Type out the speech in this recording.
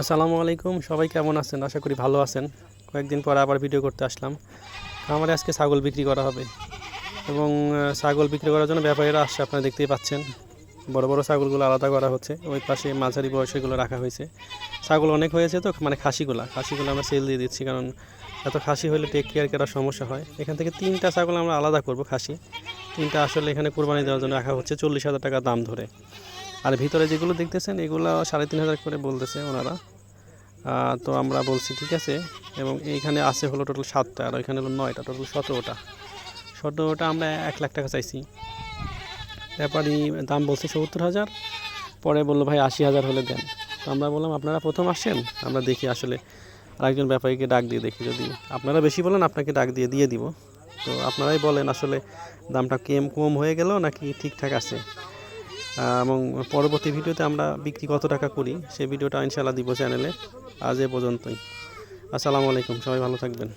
আসসালামু আলাইকুম, সবাই কেমন আছেন? আশা করি ভালো আছেন। কয়েকদিন পরে আবার ভিডিও করতে আসলাম। আমার আজকে ছাগল বিক্রি করা হবে। এবং ছাগল বিক্রি করার জন্য ব্যাপারীরা আসছে, আপনারা দেখতেই পাচ্ছেন। বড় বড় ছাগলগুলো আলাদা করা হচ্ছে। ওই পাশে মাঝারি বয়সীগুলো রাখা হয়েছে। ছাগল অনেক হয়েছে তো মানে খাসিগুলা। খাসিগুলো আমরা সেল দিয়ে দিচ্ছি, কারণ এত খাসি হলে টেক কেয়ার করার সমস্যা হয়। এখান থেকে তিনটা ছাগল আমরা আলাদা করব খাসি। তিনটা আসলে এখানে কোরবানি দেওয়ার জন্য রাখা হচ্ছে, চল্লিশ হাজার টাকা দাম ধরে। আর ভিতরে যেগুলো দেখতেছেন, এগুলো সাড়ে তিন হাজার করে বলতেছে ওনারা। তো আমরা বলছি, ঠিক আছে। এবং এইখানে আছে হলো টোটাল সাতটা, আর ওইখানে হলো নয়টা টোটাল সতেরোটা। সতেরোটা আমরা এক লাখ টাকা চাইছি। ব্যাপারই দাম বলছে সত্তর হাজার, পরে বলল, ভাই, আশি হাজার হলে দেন। তো আমরা বললাম, আপনারা প্রথম আসেন, আমরা দেখি আসলে আরেকজন ব্যাপারীকে ডাক দিয়ে দেখি যদি। আপনারা বেশি বলেন, আপনাকে ডাক দিয়ে দিয়ে দিব। তো আপনারাই বলেন আসলে দামটা কেম, কম হয়ে গেল নাকি ঠিকঠাক আছে। এবং পরবর্তী ভিডিওতে আমরা বিক্রি কত টাকা করি সেই ভিডিওটা ইনশাল্লাহ দিব চ্যানেলে। আজ এ পর্যন্তই। আসসালামু আলাইকুম, সবাই ভালো থাকবেন।